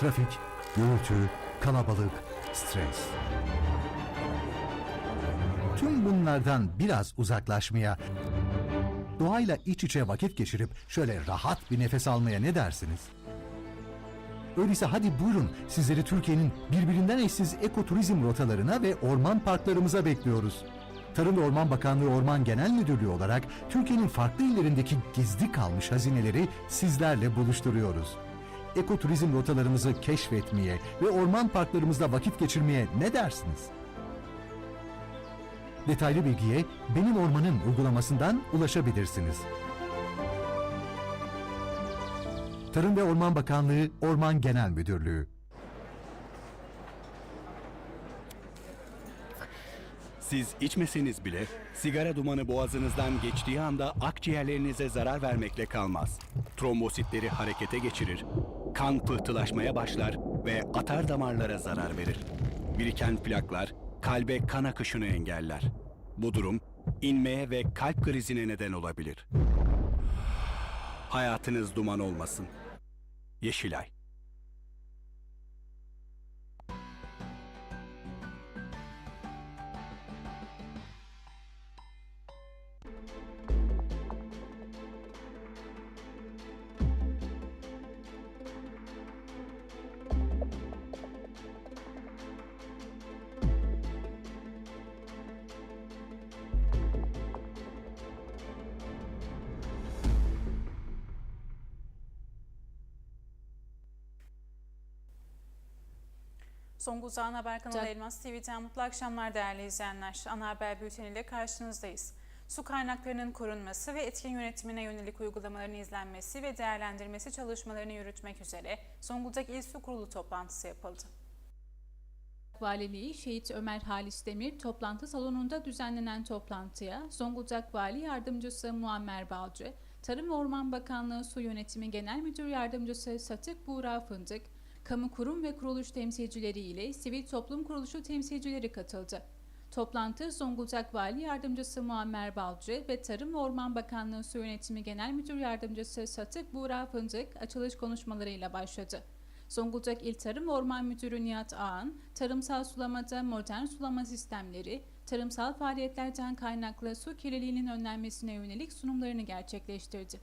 Trafik, gürültü, kalabalık, stres. Tüm bunlardan biraz uzaklaşmaya, doğayla iç içe vakit geçirip şöyle rahat bir nefes almaya ne dersiniz? Öyleyse hadi buyurun sizleri Türkiye'nin birbirinden eşsiz ekoturizm rotalarına ve orman parklarımıza bekliyoruz. Tarım ve Orman Bakanlığı Orman Genel Müdürlüğü olarak Türkiye'nin farklı illerindeki gizli kalmış hazineleri sizlerle buluşturuyoruz. Ekoturizm rotalarımızı keşfetmeye ve orman parklarımızda vakit geçirmeye ne dersiniz? Detaylı bilgiye Benim Ormanım uygulamasından ulaşabilirsiniz. Tarım ve Orman Bakanlığı Orman Genel Müdürlüğü Siz içmeseniz bile sigara dumanı boğazınızdan geçtiği anda akciğerlerinize zarar vermekle kalmaz. Trombositleri harekete geçirir, kan pıhtılaşmaya başlar ve atar damarlara zarar verir. Biriken plaklar kalbe kan akışını engeller. Bu durum inmeye ve kalp krizine neden olabilir. Hayatınız duman olmasın. Yeşilay Zonguldak Ana Haber kanalı Elmas TV'den mutlu akşamlar değerli izleyenler. Ana Haber bülteniyle karşınızdayız. Su kaynaklarının korunması ve etkin yönetimine yönelik uygulamaların izlenmesi ve değerlendirmesi çalışmalarını yürütmek üzere Zonguldak İl Su Kurulu toplantısı yapıldı. Valiliği Şehit Ömer Halis Demir toplantı salonunda düzenlenen toplantıya Zonguldak Vali Yardımcısı Muammer Balcı, Tarım ve Orman Bakanlığı Su Yönetimi Genel Müdür Yardımcısı Satık Buğra Fındık, kamu kurum ve kuruluş temsilcileri ile sivil toplum kuruluşu temsilcileri katıldı. Toplantı Zonguldak Vali Yardımcısı Muammer Balcı ve Tarım ve Orman Bakanlığı Su Yönetimi Genel Müdür Yardımcısı Satık Buğra Fındık açılış konuşmalarıyla başladı. Zonguldak İl Tarım Orman Müdürü Nihat Ağan, tarımsal sulamada modern sulama sistemleri, tarımsal faaliyetlerden kaynaklı su kirliliğinin önlenmesine yönelik sunumlarını gerçekleştirdi.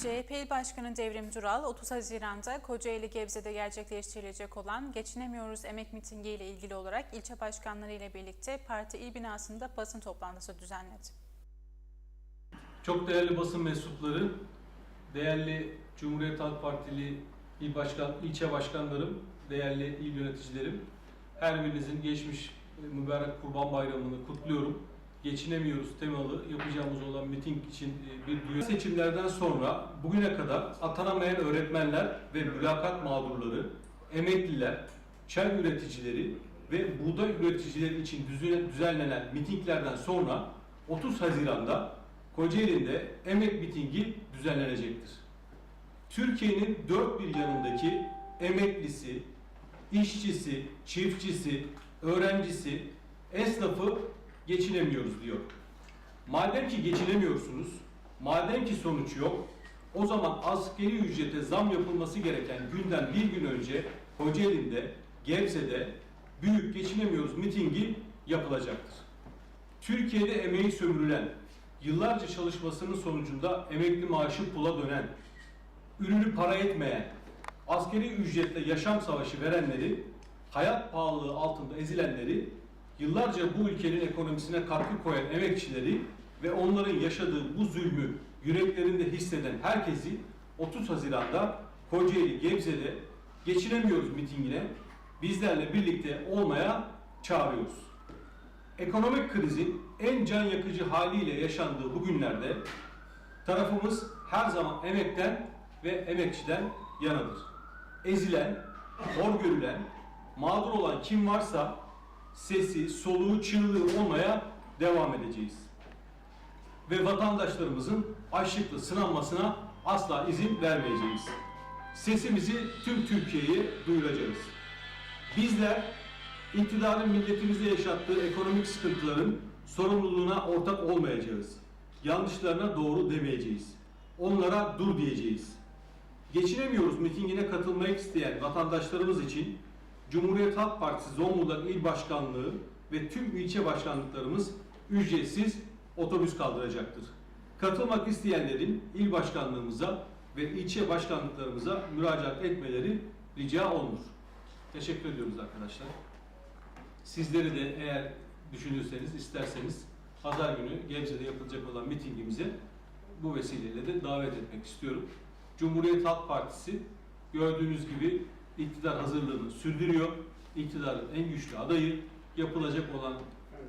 CHP İl Başkanı Devrim Dural, 30 Haziran'da Kocaeli Gebze'de gerçekleştirilecek olan Geçinemiyoruz Emek Mitingi ile ilgili olarak ilçe başkanları ile birlikte parti il binasında basın toplantısı düzenledi. Çok değerli basın mensupları, değerli Cumhuriyet Halk Partili il başkan, ilçe başkanlarım, değerli il yöneticilerim, her birinizin geçmiş mübarek Kurban Bayramı'nı kutluyorum. Geçinemiyoruz temalı yapacağımız olan miting için e, bir duyuru. Seçimlerden sonra bugüne kadar atanamayan öğretmenler ve mülakat mağdurları, emekliler, çay üreticileri ve buğday üreticileri için düzenlenen mitinglerden sonra 30 Haziran'da Kocaeli'nde emek mitingi düzenlenecektir. Türkiye'nin dört bir yanındaki emeklisi, işçisi, çiftçisi, öğrencisi, esnafı geçinemiyoruz diyor. Madem ki geçinemiyorsunuz, madem ki sonuç yok, o zaman asgari ücrete zam yapılması gereken günden bir gün önce Kocaeli'nde, Gebze'de büyük geçinemiyoruz mitingi yapılacaktır. Türkiye'de emeği sömürülen, yıllarca çalışmasının sonucunda emekli maaşı pula dönen, ürünü para etmeyen, askeri ücretle yaşam savaşı verenleri, hayat pahalılığı altında ezilenleri, yıllarca bu ülkenin ekonomisine katkı koyan emekçileri ve onların yaşadığı bu zulmü yüreklerinde hisseden herkesi 30 Haziran'da Kocaeli Gebze'de geçinemiyoruz mitingine bizlerle birlikte olmaya çağırıyoruz. Ekonomik krizin en can yakıcı haliyle yaşandığı bu günlerde tarafımız her zaman emekten ve emekçiden yanadır. Ezilen, hor görülen, mağdur olan kim varsa sesi, soluğu, çığlığı olmaya devam edeceğiz. ve vatandaşlarımızın açlıkla sınanmasına asla izin vermeyeceğiz. Sesimizi tüm Türkiye'ye duyuracağız. Bizler iktidarın milletimize yaşattığı ekonomik sıkıntıların sorumluluğuna ortak olmayacağız. Yanlışlarına doğru demeyeceğiz. Onlara dur diyeceğiz. Geçinemiyoruz mitingine katılmak isteyen vatandaşlarımız için Cumhuriyet Halk Partisi Zonguldak İl Başkanlığı ve tüm ilçe başkanlıklarımız ücretsiz otobüs kaldıracaktır. Katılmak isteyenlerin il başkanlığımıza ve ilçe başkanlıklarımıza müracaat etmeleri rica olunur. Teşekkür ediyoruz arkadaşlar. Sizleri de eğer düşünürseniz, isterseniz pazar günü Gebze'de yapılacak olan mitingimize bu vesileyle de davet etmek istiyorum. Cumhuriyet Halk Partisi gördüğünüz gibi iktidar hazırlığını sürdürüyor. İktidarın en güçlü adayı yapılacak olan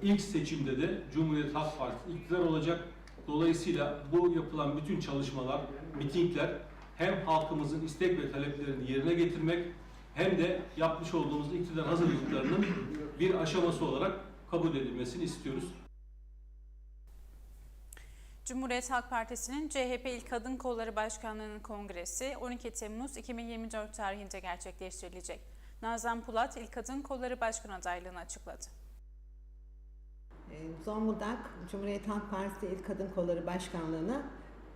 ilk seçimde de Cumhuriyet Halk Partisi iktidar olacak. Dolayısıyla bu yapılan bütün çalışmalar, mitingler hem halkımızın istek ve taleplerini yerine getirmek hem de yapmış olduğumuz iktidar hazırlıklarının bir aşaması olarak kabul edilmesini istiyoruz. Cumhuriyet Halk Partisi'nin CHP İl Kadın Kolları Başkanlığı'nın kongresi 12 Temmuz 2024 tarihinde gerçekleştirilecek. Nazan Pulat İl Kadın Kolları Başkan adaylığını açıkladı. Ee, Zonguldak Cumhuriyet Halk Partisi İl Kadın Kolları Başkanlığı'na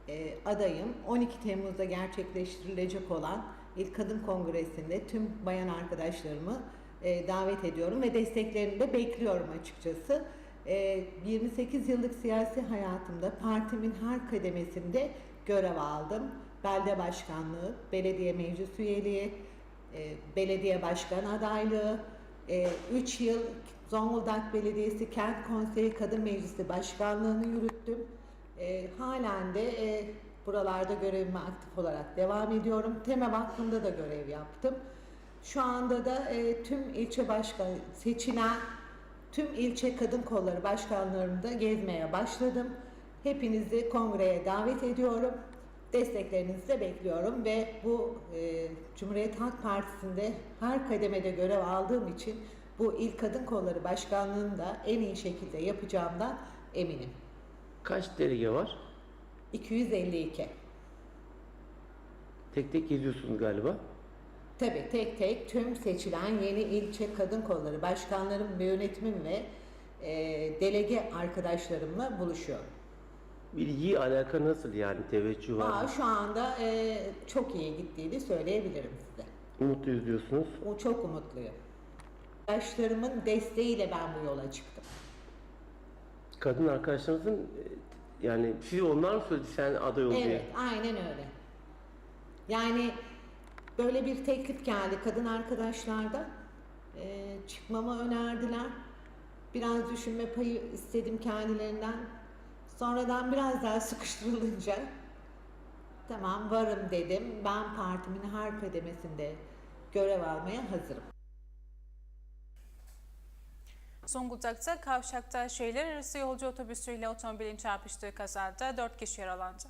e, adayım. 12 Temmuz'da gerçekleştirilecek olan İl Kadın Kongresi'nde tüm bayan arkadaşlarımı e, davet ediyorum ve desteklerini de bekliyorum açıkçası. E, 28 yıllık siyasi hayatımda partimin her kademesinde görev aldım. Belde başkanlığı, belediye meclis üyeliği, e, belediye başkan adaylığı, 3 yıl Zonguldak Belediyesi Kent Konseyi Kadın Meclisi Başkanlığını yürüttüm. E, halen de e, buralarda görevime aktif olarak devam ediyorum. Tema Vakfı'nda da görev yaptım. Şu anda da e, tüm ilçe başkan seçilen tüm ilçe kadın kolları başkanlarında gezmeye başladım. Hepinizi kongreye davet ediyorum. Desteklerinizi de bekliyorum ve bu e, Cumhuriyet Halk Partisi'nde her kademede görev aldığım için bu İl Kadın Kolları Başkanlığı'nı da en iyi şekilde yapacağımdan eminim. Kaç delege var? 252. Tek tek geziyorsunuz galiba. Tabii tek tek tüm seçilen yeni ilçe kadın kolları başkanlarım ve yönetimim ve e, delege arkadaşlarımla buluşuyorum. İlgi alaka nasıl yani teveccüh var Aa, mı? şu anda e, çok iyi gittiğini söyleyebilirim size. Mutluyuz diyorsunuz. O çok umutluyum. Arkadaşlarımın desteğiyle ben bu yola çıktım. Kadın arkadaşlarınızın e, yani siz onlar mı söyledi sen aday ol diye? Evet, aynen öyle. Yani böyle bir teklif geldi kadın arkadaşlardan. Ee, çıkmamı önerdiler. Biraz düşünme payı istedim kendilerinden. Sonradan biraz daha sıkıştırılınca tamam varım dedim. Ben partimin her kademesinde görev almaya hazırım. Zonguldak'ta kavşakta şehirler arası yolcu otobüsüyle otomobilin çarpıştığı kazada 4 kişi yaralandı.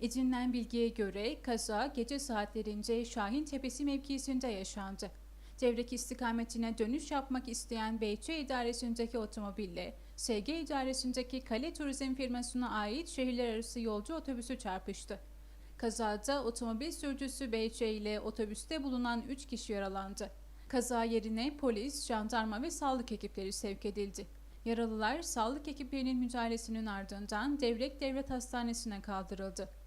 Edinilen bilgiye göre kaza gece saatlerinde Şahin Tepesi mevkisinde yaşandı. Devrek istikametine dönüş yapmak isteyen Beyçe idaresindeki otomobille SG idaresindeki Kale Turizm firmasına ait şehirler arası yolcu otobüsü çarpıştı. Kazada otomobil sürücüsü Beyçe ile otobüste bulunan 3 kişi yaralandı. Kaza yerine polis, jandarma ve sağlık ekipleri sevk edildi. Yaralılar sağlık ekiplerinin müdahalesinin ardından Devrek Devlet Hastanesi'ne kaldırıldı.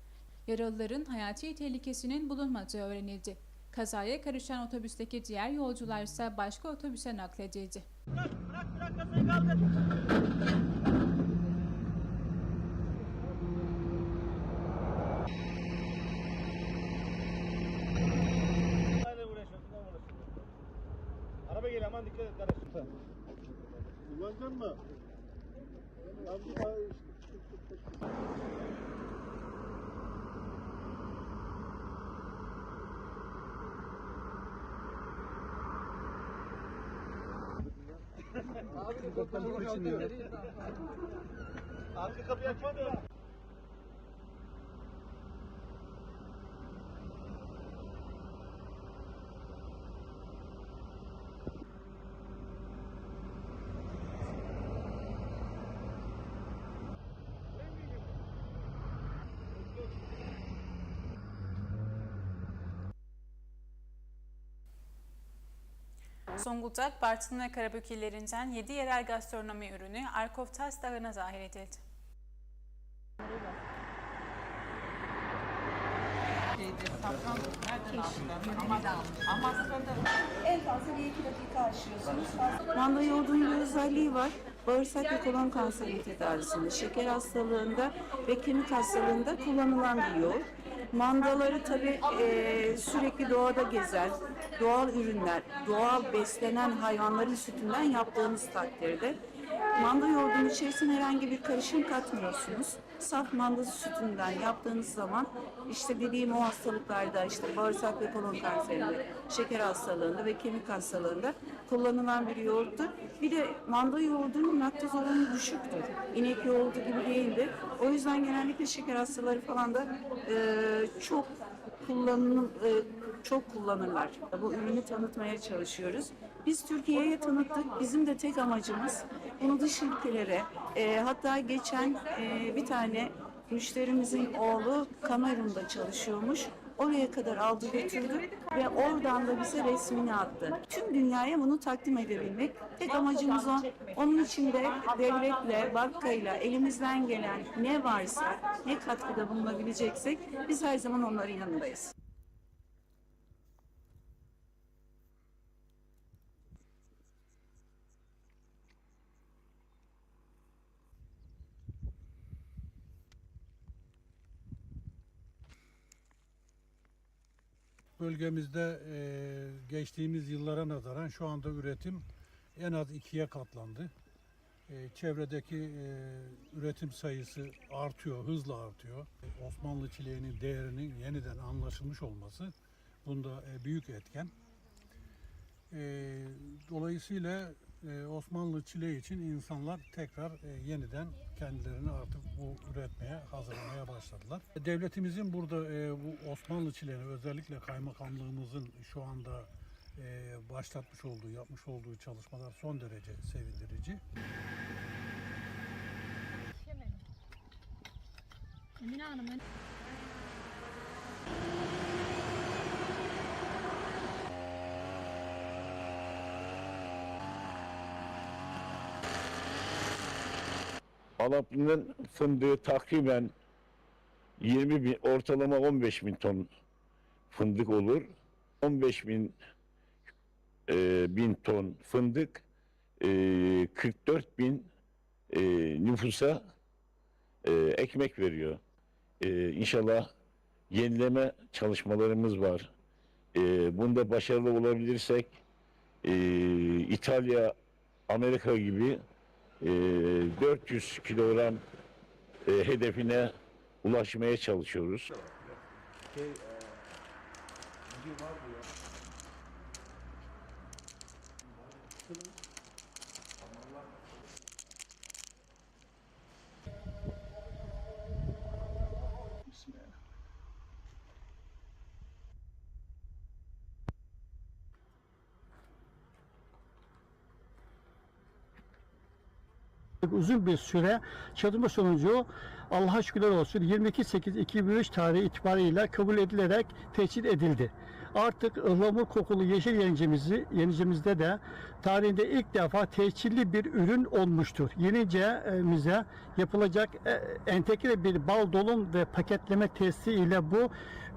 Yaralıların hayati tehlikesinin bulunmadığı öğrenildi. Kazaya karışan otobüsteki diğer yolcular ise başka otobüse nakledildi. Neyle Arka kapıyı açmadı Zonguldak, Bartın ve Karabük illerinden 7 yerel gastronomi ürünü Arkoftas Dağı'na dahil edildi. Manda yoğurdunun bir özelliği var. Bağırsak ve kolon kanseri tedavisinde, şeker hastalığında ve kemik hastalığında kullanılan bir yoğurt. Mandaları tabii eee, sürekli doğada gezer, doğal ürünler, doğal beslenen hayvanların sütünden yaptığınız takdirde manda yoğurdunun içerisine herhangi bir karışım katmıyorsunuz. Saf manda sütünden yaptığınız zaman işte dediğim o hastalıklarda işte bağırsak ve kolon kanserinde, şeker hastalığında ve kemik hastalığında kullanılan bir yoğurttur. Bir de manda yoğurdunun laktoz oranı düşüktür. İnek yoğurdu gibi değildir. O yüzden genellikle şeker hastaları falan da e, çok kullanım e, çok kullanırlar. Bu ürünü tanıtmaya çalışıyoruz. Biz Türkiye'ye tanıttık. Bizim de tek amacımız bunu dış ülkelere e, hatta geçen e, bir tane müşterimizin oğlu Kamerun'da çalışıyormuş. Oraya kadar aldı götürdü ve oradan da bize resmini attı. Tüm dünyaya bunu takdim edebilmek. Tek amacımız o. Onun için de devletle, bankayla elimizden gelen ne varsa, ne katkıda bulunabileceksek biz her zaman onların yanındayız. Bölgemizde e, geçtiğimiz yıllara nazaran şu anda üretim en az ikiye katlandı. E, çevredeki e, üretim sayısı artıyor, hızla artıyor. Osmanlı çileğinin değerinin yeniden anlaşılmış olması bunda e, büyük etken. E, dolayısıyla Osmanlı çileği için insanlar tekrar e, yeniden kendilerini artık bu üretmeye, hazırlamaya başladılar. Devletimizin burada e, bu Osmanlı çileğini özellikle kaymakamlığımızın şu anda e, başlatmış olduğu, yapmış olduğu çalışmalar son derece sevindirici. Alaplı'nın fındığı takriben 20 bin, ortalama 15 bin ton fındık olur. 15 bin, e, bin ton fındık, e, 44 bin e, nüfusa e, ekmek veriyor. E, inşallah yenileme çalışmalarımız var. E, bunda başarılı olabilirsek e, İtalya, Amerika gibi e, 400 kilogram e, hedefine ulaşmaya çalışıyoruz. Uzun bir süre çalışma sonucu Allah'a şükürler olsun 22.8.2003 tarihi itibariyle kabul edilerek teçhid edildi. Artık ıhlamur kokulu yeşil yenicimizi, yenicimizde de tarihinde ilk defa teçhilli bir ürün olmuştur. Yenicemize yapılacak e, entegre bir bal dolum ve paketleme testi ile bu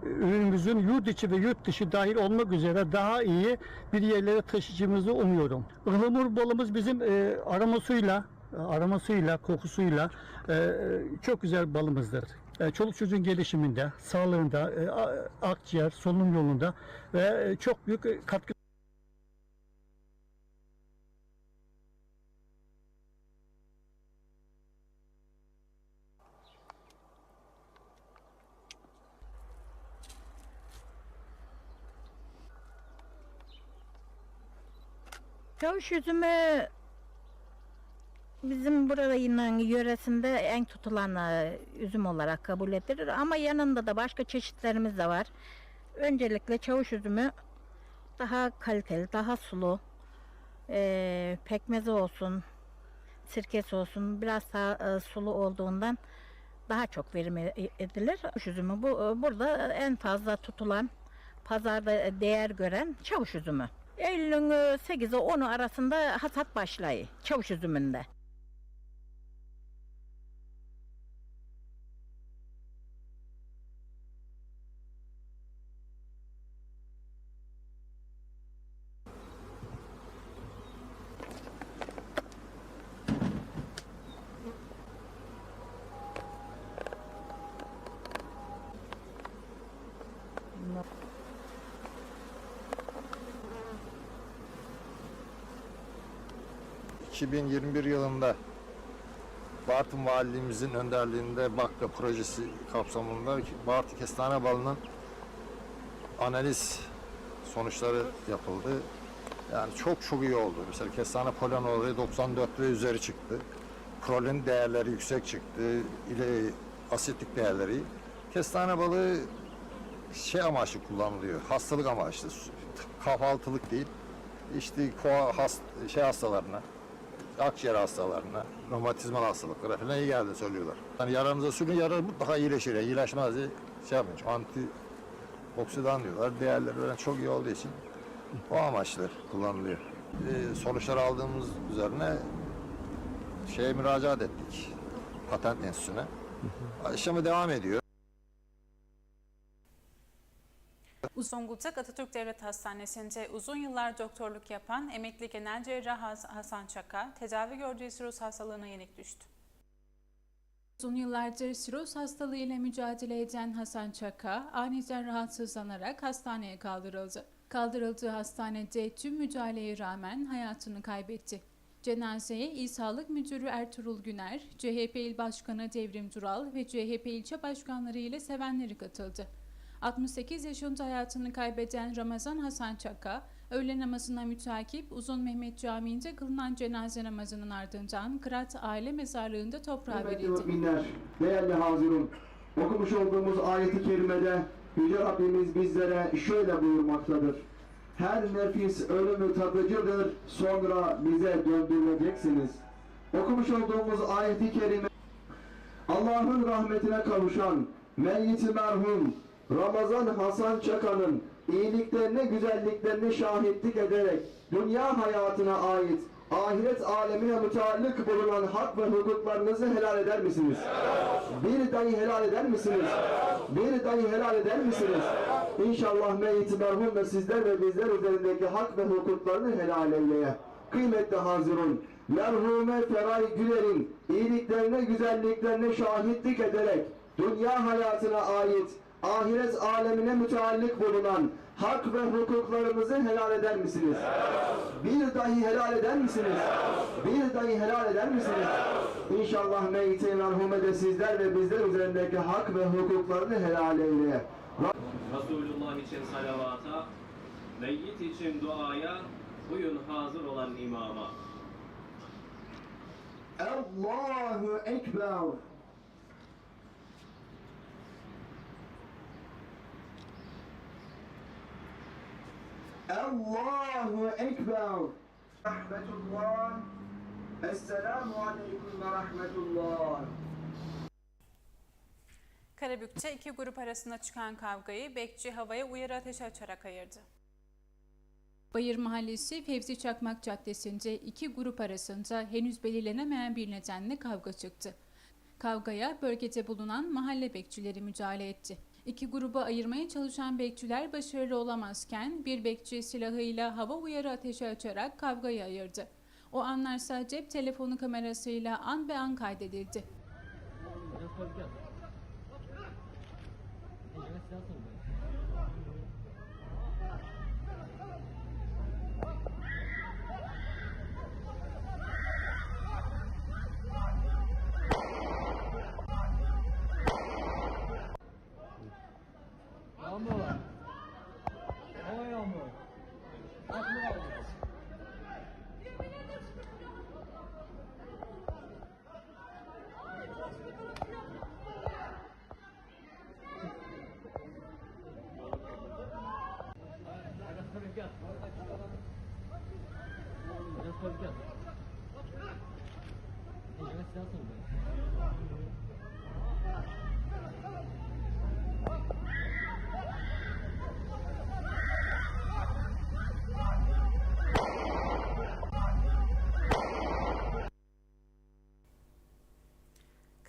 ürünümüzün yurt içi ve yurt dışı dahil olmak üzere daha iyi bir yerlere taşıyacağımızı umuyorum. Ihlamur balımız bizim e, aromasıyla aromasıyla, kokusuyla e, çok güzel balımızdır. E, çoluk çocuğun gelişiminde, sağlığında, e, akciğer, solunum yolunda ve e, çok büyük katkı Çavuş üzümü bizim burada yine yöresinde en tutulan e, üzüm olarak kabul edilir ama yanında da başka çeşitlerimiz de var. Öncelikle çavuş üzümü daha kaliteli, daha sulu, e, pekmezi olsun, sirkesi olsun biraz daha e, sulu olduğundan daha çok verim e- edilir. Çavuş üzümü bu e, burada en fazla tutulan, pazarda değer gören çavuş üzümü. Eylül'ün 8'i 10'u arasında hasat başlayı çavuş üzümünde. 2021 yılında Bartın Valiliğimizin önderliğinde BAKKA projesi kapsamında Bartın Kestane balının analiz sonuçları yapıldı. Yani çok çok iyi oldu. Mesela kestane polen oranı 94 ve üzeri çıktı. Prolen değerleri yüksek çıktı. İle asitlik değerleri. Kestane balığı şey amaçlı kullanılıyor. Hastalık amaçlı. Kahvaltılık değil. İşte koa hast şey hastalarına, akciğer hastalarına, romatizmal hastalıklara falan iyi geldi söylüyorlar. Yani yaranıza sürün yarar mutlaka iyileşir. Yani diye şey yapmış. Anti oksidan diyorlar. Değerleri böyle çok iyi olduğu için o amaçlı kullanılıyor. Ee, sonuçlar aldığımız üzerine şeye müracaat ettik. Patent Enstitüsü'ne. İşlemi devam ediyor. Zonguldak Atatürk Devlet Hastanesi'nde uzun yıllar doktorluk yapan emekli genel cerrah Has- Hasan Çaka, tedavi gördüğü siroz hastalığına yenik düştü. Uzun yıllardır siroz hastalığı ile mücadele eden Hasan Çaka aniden rahatsızlanarak hastaneye kaldırıldı. Kaldırıldığı hastanede tüm müdahaleye rağmen hayatını kaybetti. Cenazeye İl Sağlık Müdürü Ertuğrul Güner, CHP İl Başkanı Devrim Dural ve CHP ilçe başkanları ile sevenleri katıldı. 68 yaşında hayatını kaybeden Ramazan Hasan Çaka, öğle namazına mütakip Uzun Mehmet Camii'nde kılınan cenaze namazının ardından Kırat Aile Mezarlığı'nda toprağa verildi. değerli hazirun, okumuş olduğumuz ayeti kerimede Yüce Rabbimiz bizlere şöyle buyurmaktadır. Her nefis ölümü tadıcıdır, sonra bize döndürüleceksiniz. Okumuş olduğumuz ayeti kerime Allah'ın rahmetine kavuşan meyyit merhum Ramazan Hasan Çakan'ın iyiliklerine, güzelliklerine şahitlik ederek dünya hayatına ait ahiret alemine müteallık bulunan hak ve hukuklarınızı helal eder misiniz? Bir dayı helal eder misiniz? Bir dayı helal eder misiniz? İnşallah meyyit merhum ve sizler ve bizler üzerindeki hak ve hukuklarını helal eyleye. Kıymetli hazirun, merhume Feray Güler'in iyiliklerine, güzelliklerine şahitlik ederek dünya hayatına ait ahiret alemine müteallık bulunan hak ve hukuklarımızı helal eder misiniz? Bir dahi helal eder misiniz? Bir dahi helal eder misiniz? İnşallah meyyite merhume de sizler ve bizler üzerindeki hak ve hukuklarını helal eyle. Resulullah için salavata, meyyit için duaya, buyun hazır olan imama. Allahu Ekber. Allahu Ekber. Rahmetullah. Esselamu Aleyküm ve Rahmetullah. Karabük'te iki grup arasında çıkan kavgayı bekçi havaya uyarı ateşi açarak ayırdı. Bayır Mahallesi Fevzi Çakmak Caddesi'nde iki grup arasında henüz belirlenemeyen bir nedenle kavga çıktı. Kavgaya bölgede bulunan mahalle bekçileri müdahale etti. İki gruba ayırmaya çalışan bekçiler başarılı olamazken bir bekçi silahıyla hava uyarı ateşi açarak kavgayı ayırdı. O anlarsa cep telefonu kamerasıyla an be an kaydedildi.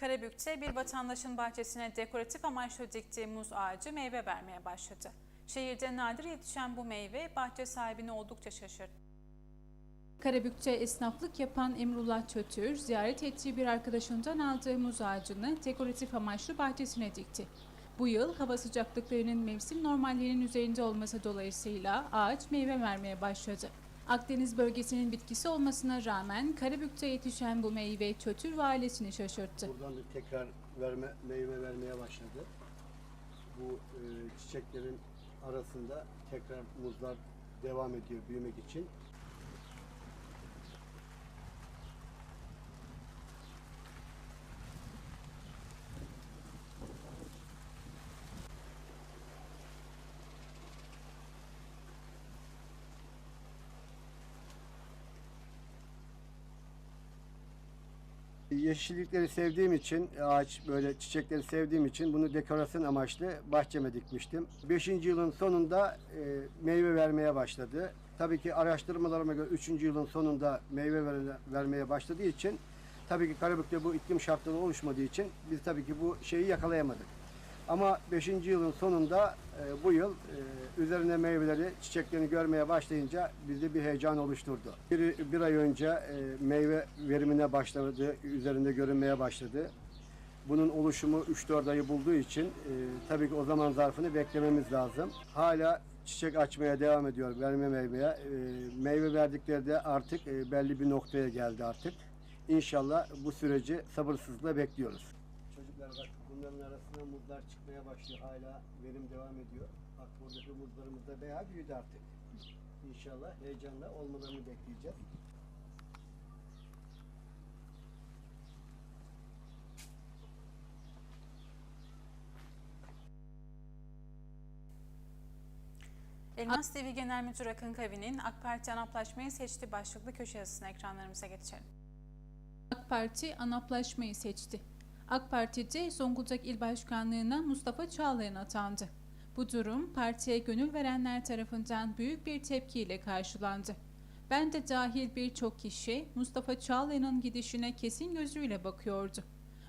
Karabük'te bir vatandaşın bahçesine dekoratif amaçlı diktiği muz ağacı meyve vermeye başladı. Şehirde nadir yetişen bu meyve bahçe sahibini oldukça şaşırttı. Karabük'te esnaflık yapan Emrullah Çötür, ziyaret ettiği bir arkadaşından aldığı muz ağacını dekoratif amaçlı bahçesine dikti. Bu yıl hava sıcaklıklarının mevsim normallerinin üzerinde olması dolayısıyla ağaç meyve vermeye başladı. Akdeniz bölgesinin bitkisi olmasına rağmen Karabük'te yetişen bu meyve Çötür ve ailesini şaşırttı. Buradan da tekrar verme, meyve vermeye başladı. Bu e, çiçeklerin arasında tekrar muzlar devam ediyor büyümek için. Yeşillikleri sevdiğim için, ağaç böyle çiçekleri sevdiğim için bunu dekorasyon amaçlı bahçeme dikmiştim. Beşinci yılın sonunda e, meyve vermeye başladı. Tabii ki araştırmalarıma göre üçüncü yılın sonunda meyve ver- vermeye başladığı için tabii ki Karabük'te bu iklim şartları oluşmadığı için biz tabii ki bu şeyi yakalayamadık. Ama 5. yılın sonunda e, bu yıl e, üzerine meyveleri, çiçeklerini görmeye başlayınca bizde bir heyecan oluşturdu. Bir, bir ay önce e, meyve verimine başladı, üzerinde görünmeye başladı. Bunun oluşumu 3-4 ayı bulduğu için e, tabii ki o zaman zarfını beklememiz lazım. Hala çiçek açmaya devam ediyor, verme meyveye. E, meyve verdikleri de artık e, belli bir noktaya geldi artık. İnşallah bu süreci sabırsızlıkla bekliyoruz. Çocuklar bak bunların arasında muzlar çıkmaya başlıyor. Hala verim devam ediyor. Bak buradaki muzlarımız da bayağı büyüdü artık. İnşallah heyecanla olmalarını bekleyeceğiz. Elmas TV Genel Müdürü Akın Kavi'nin AK Parti anaplaşmayı seçti başlıklı köşe yazısını ekranlarımıza geçelim. AK Parti anaplaşmayı seçti. AK Parti'de Zonguldak İl Başkanlığı'na Mustafa Çağlayan atandı. Bu durum partiye gönül verenler tarafından büyük bir tepkiyle karşılandı. Ben de dahil birçok kişi Mustafa Çağlayan'ın gidişine kesin gözüyle bakıyordu.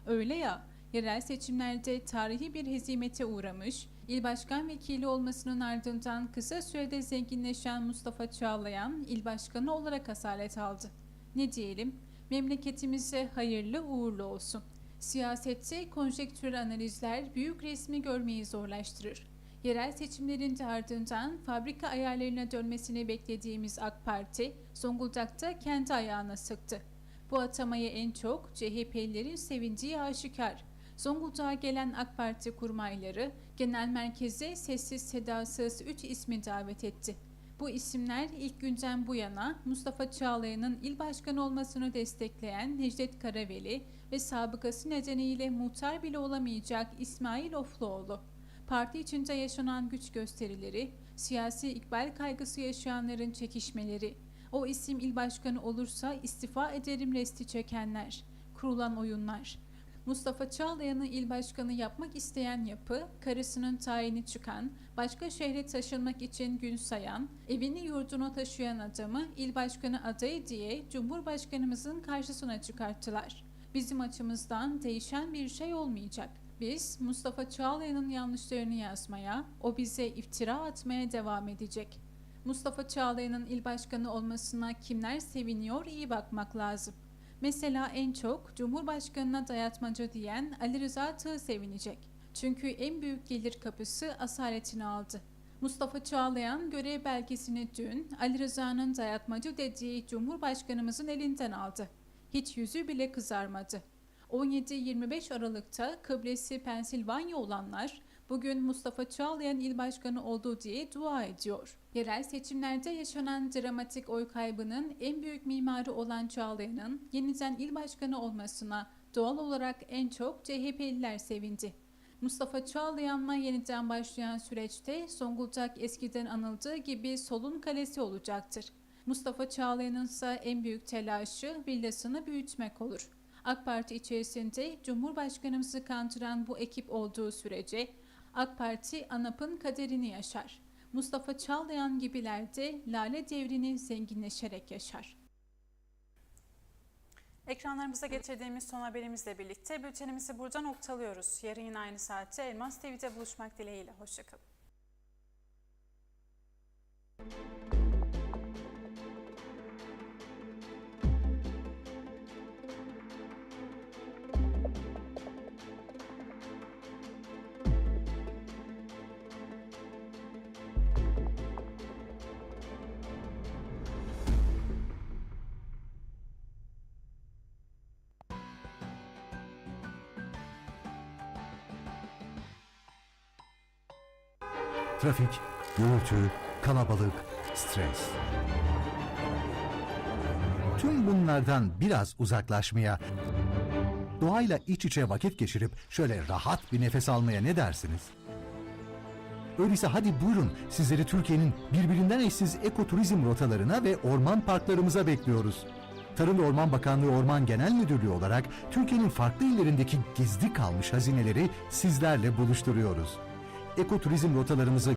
Öyle ya, yerel seçimlerde tarihi bir hezimete uğramış, il başkan vekili olmasının ardından kısa sürede zenginleşen Mustafa Çağlayan il başkanı olarak asalet aldı. Ne diyelim, memleketimize hayırlı uğurlu olsun. Siyasette konjektürel analizler büyük resmi görmeyi zorlaştırır. Yerel seçimlerin de ardından fabrika ayarlarına dönmesini beklediğimiz AK Parti, Zonguldak'ta kendi ayağına sıktı. Bu atamayı en çok CHP'lilerin sevindiği aşikar. Zonguldak'a gelen AK Parti kurmayları genel merkeze sessiz sedasız 3 ismi davet etti. Bu isimler ilk günden bu yana Mustafa Çağlayan'ın il başkanı olmasını destekleyen Necdet Karaveli ve sabıkası nedeniyle muhtar bile olamayacak İsmail Ofluoğlu. Parti içinde yaşanan güç gösterileri, siyasi ikbal kaygısı yaşayanların çekişmeleri, o isim il başkanı olursa istifa ederim resti çekenler, kurulan oyunlar, Mustafa Çağlayan'ı il başkanı yapmak isteyen yapı, karısının tayini çıkan, başka şehre taşınmak için gün sayan, evini yurduna taşıyan adamı il başkanı adayı diye Cumhurbaşkanımızın karşısına çıkarttılar. Bizim açımızdan değişen bir şey olmayacak. Biz Mustafa Çağlayan'ın yanlışlarını yazmaya, o bize iftira atmaya devam edecek. Mustafa Çağlayan'ın il başkanı olmasına kimler seviniyor iyi bakmak lazım. Mesela en çok Cumhurbaşkanına dayatmacı diyen Ali Rıza Tığ sevinecek. Çünkü en büyük gelir kapısı asaletini aldı. Mustafa Çağlayan görev belgesini dün Ali Rıza'nın dayatmacı dediği Cumhurbaşkanımızın elinden aldı. Hiç yüzü bile kızarmadı. 17-25 Aralık'ta kıblesi Pensilvanya olanlar bugün Mustafa Çağlayan il başkanı oldu diye dua ediyor. Yerel seçimlerde yaşanan dramatik oy kaybının en büyük mimarı olan Çağlayan'ın yeniden il başkanı olmasına doğal olarak en çok CHP'liler sevindi. Mustafa Çağlayan'la yeniden başlayan süreçte Zonguldak eskiden anıldığı gibi solun kalesi olacaktır. Mustafa Çağlayan'ın ise en büyük telaşı villasını büyütmek olur. AK Parti içerisinde Cumhurbaşkanımızı kandıran bu ekip olduğu sürece AK Parti ANAP'ın kaderini yaşar. Mustafa Çağlayan gibiler de lale devrini zenginleşerek yaşar. Ekranlarımıza getirdiğimiz son haberimizle birlikte bültenimizi burada noktalıyoruz. Yarın yine aynı saatte Elmas TV'de buluşmak dileğiyle. Hoşçakalın. Trafik, gürültü, kalabalık, stres. Tüm bunlardan biraz uzaklaşmaya, doğayla iç içe vakit geçirip şöyle rahat bir nefes almaya ne dersiniz? Öyleyse hadi buyurun sizleri Türkiye'nin birbirinden eşsiz ekoturizm rotalarına ve orman parklarımıza bekliyoruz. Tarım ve Orman Bakanlığı Orman Genel Müdürlüğü olarak Türkiye'nin farklı illerindeki gizli kalmış hazineleri sizlerle buluşturuyoruz. Ekoturizm rotalarımızı